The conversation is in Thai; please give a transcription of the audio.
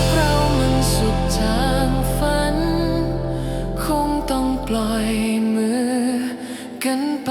กเรามันสุขทางฝัน คงต้องปล่อยมือกันไป